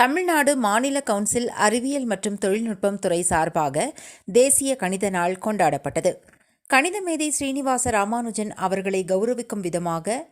தமிழ்நாடு மாநில கவுன்சில் அறிவியல் மற்றும் தொழில்நுட்பம் துறை சார்பாக தேசிய கணித நாள் கொண்டாடப்பட்டது. கணித மேதை ஸ்ரீனிவாச ராமானுஜன் அவர்களை கௌரவிக்கும் விதமாக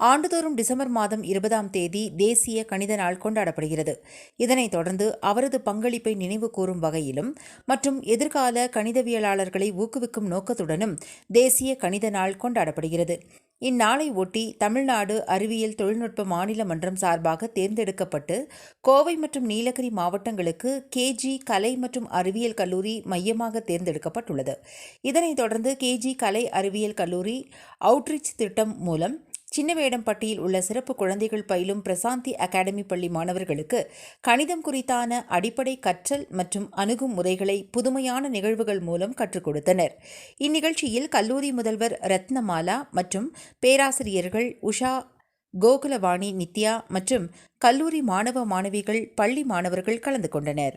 ஆண்டுதோறும் டிசம்பர் மாதம் இருபதாம் தேதி தேசிய கணித நாள் கொண்டாடப்படுகிறது. இதனைத் தொடர்ந்து அவரது பங்களிப்பை நினைவு கூறும் வகையிலும் மற்றும் எதிர்கால கணிதவியலாளர்களை ஊக்குவிக்கும் நோக்கத்துடனும் தேசிய கணித நாள் கொண்டாடப்படுகிறது. இந்நாளை ஒட்டி தமிழ்நாடு அறிவியல் தொழில்நுட்ப மாநில மன்றம் சார்பாக தேர்ந்தெடுக்கப்பட்டு கோவை மற்றும் நீலகிரி மாவட்டங்களுக்கு கேஜி கலை மற்றும் அறிவியல் கல்லூரி மையமாக தேர்ந்தெடுக்கப்பட்டுள்ளது. இதனைத் தொடர்ந்து கேஜி கலை அறிவியல் கல்லூரி அவுட்ரீச் திட்டம் மூலம் சின்னவேடம்பட்டியில் உள்ள சிறப்பு குழந்தைகள் பயிலும் பிரசாந்தி அகாடமி பள்ளி மாணவர்களுக்கு கணிதம் குறித்தான அடிப்படை கற்றல் மற்றும் அணுகும் முறைகளை புதுமையான நிகழ்வுகள் மூலம் கற்றுக் கொடுத்தனர். இந்நிகழ்ச்சியில் கல்லூரி முதல்வர் ரத்னமாலா மற்றும் பேராசிரியர்கள் உஷா கோகுலவாணி நித்யா மற்றும் கல்லூரி மாணவ மாணவிகள் பள்ளி மாணவர்கள் கலந்து கொண்டனர்.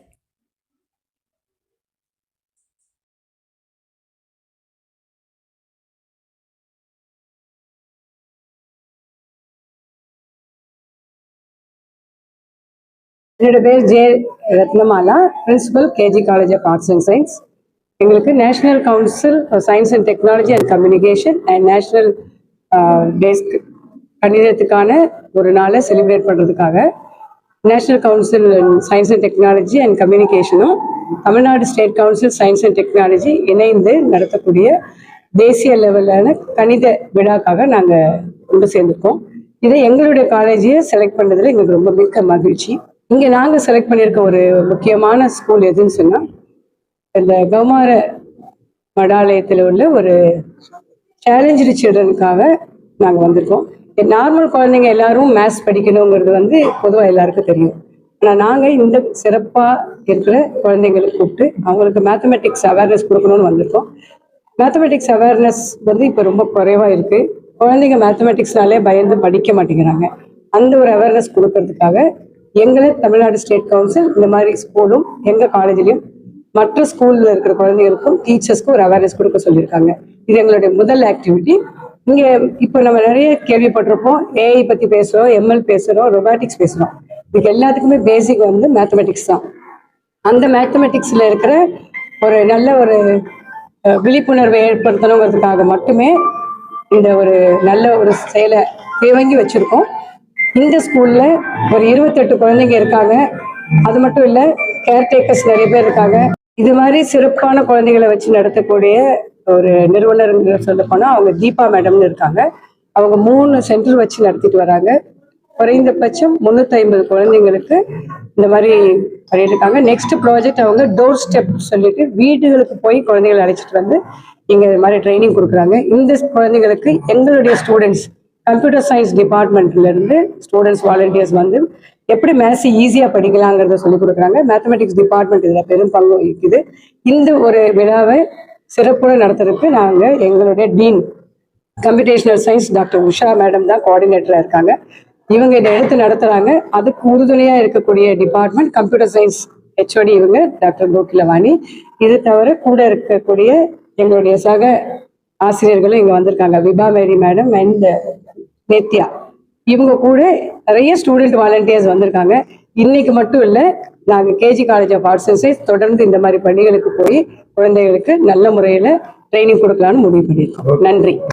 என்னோட பேர் J Ratnamala principal KG college of arts and science எங்களுக்கு national council science and technology and communication and national desk கணிதத்துக்கான ஒரு நாளை செலிப்ரேட் பண்ணுறதுக்காக national council science and technology and கம்யூனிகேஷனும் Tamil Nadu state council science and technology இணைந்து நடத்தக்கூடிய தேசிய லெவலான கணித விழாக்காக நாங்கள் கொண்டு சேர்ந்திருக்கோம். இதை எங்களுடைய காலேஜையே செலக்ட் பண்ணதில் எங்களுக்கு ரொம்ப மிக்க மகிழ்ச்சி. இங்க நாங்க செலக்ட் பண்ணியிருக்க ஒரு முக்கியமான ஸ்கூல் எதுன்னு சொன்னா இந்த கௌமார மடாலயத்தில் உள்ள ஒரு சேலஞ்சு சில்ட்ரனுக்காக நாங்க வந்திருக்கோம். நார்மல் குழந்தைங்க எல்லாரும் மேத்ஸ் படிக்கணுங்கிறது வந்து பொதுவாக எல்லாருக்கும் தெரியும். ஆனால் நாங்கள் இந்த சிறப்பாக இருக்கிற குழந்தைங்களுக்கு கூப்பிட்டு அவங்களுக்கு மேத்தமெட்டிக்ஸ் அவேர்னஸ் கொடுக்கணும்னு வந்திருக்கோம். மேத்தமெட்டிக்ஸ் அவேர்னஸ் வந்து இப்போ ரொம்ப குறைவாக இருக்கு. குழந்தைங்க மேத்தமெட்டிக்ஸ்னாலே பயந்து படிக்க மாட்டேங்கிறாங்க. அந்த ஒரு அவேர்னஸ் கொடுக்கறதுக்காக எங்களை தமிழ்நாடு ஸ்டேட் கவுன்சில் இந்த மாதிரி ஸ்கூலும் எங்கள் காலேஜ்லையும் மற்ற ஸ்கூல்ல இருக்கிற குழந்தைகளுக்கும் டீச்சர்ஸ்க்கும் ஒரு அவேர்னஸ் கொடுக்க சொல்லியிருக்காங்க. இது எங்களுடைய முதல் ஆக்டிவிட்டி இங்க இப்போ நம்ம நிறைய கேள்விப்பட்டிருப்போம். ஏஐ பத்தி பேசுறோம் எம்எல் பேசுறோம் ரொபாட்டிக்ஸ் பேசுறோம். இதுக்கு எல்லாத்துக்குமே பேசிக் வந்து மேத்தமெட்டிக்ஸ் தான். அந்த மேத்தமெட்டிக்ஸ்ல இருக்கிற ஒரு நல்ல ஒரு விழிப்புணர்வை ஏற்படுத்தணுங்கிறதுக்காக மட்டுமே இந்த ஒரு நல்ல ஒரு செயலை தேவங்கி வச்சிருக்கோம். இந்த ஸ்கூல்ல ஒரு இருபத்தெட்டு குழந்தைங்க இருக்காங்க. அது மட்டும் இல்ல கேர்டேக்கர்ஸ் நிறைய பேர் இருக்காங்க. இது மாதிரி சிறப்பான குழந்தைகளை வச்சு நடத்தக்கூடிய ஒரு நிறுவனர் சொல்ல போனா அவங்க தீபா மேடம்னு இருக்காங்க. அவங்க மூணு சென்டர் வச்சு நடத்திட்டு வராங்க. குறைந்தபட்சம் முன்னூத்தி ஐம்பது குழந்தைங்களுக்கு இந்த மாதிரி பண்ணிட்டு இருக்காங்க நெக்ஸ்ட் ப்ராஜெக்ட் அவங்க டோர் ஸ்டெப் சொல்லிட்டு வீடுகளுக்கு போய் குழந்தைகளை அழைச்சிட்டு வந்து இங்க இது மாதிரி ட்ரைனிங் கொடுக்குறாங்க. இந்த குழந்தைங்களுக்கு எங்களுடைய ஸ்டூடெண்ட்ஸ் கம்ப்யூட்டர் சயின்ஸ் டிபார்ட்மெண்ட்லேருந்து ஸ்டூடெண்ட்ஸ் வாலண்டியர்ஸ் வந்து எப்படி மேத்ஸ் ஈஸியாக படிக்கலாங்கிறத சொல்லி கொடுக்குறாங்க. மேத்தமெட்டிக்ஸ் டிபார்ட்மெண்ட் இதில் பெரும் பங்கு வகிக்குது. இந்த ஒரு விழாவை சிறப்புடன் நடத்துறதுக்கு நாங்கள் எங்களுடைய dean computational science doctor Usha madam தான் கோஆர்டினேட்டராக இருக்காங்க. இவங்க இதை எடுத்து நடத்துகிறாங்க அதுக்கு உறுதுணையாக இருக்கக்கூடிய டிபார்ட்மெண்ட் கம்ப்யூட்டர் சயின்ஸ் ஹெச்ஓடி இவங்க டாக்டர் கோகிலவாணி. இது தவிர கூட இருக்கக்கூடிய எங்களுடைய சக ஆசிரியர்களும் இங்கே வந்திருக்காங்க. Vibha Mary madam and Nithya. இவங்க கூட நிறைய ஸ்டூடெண்ட் வாலண்டியர்ஸ் வந்திருக்காங்க. இன்னைக்கு மட்டும் இல்ல நாங்க KG college of arts and science தொடர்ந்து இந்த மாதிரி பள்ளிகளுக்கு போய் குழந்தைகளுக்கு நல்ல முறையில் ட்ரைனிங் கொடுக்கலான்னு முடிவு பண்ணியிருக்கோம். நன்றி.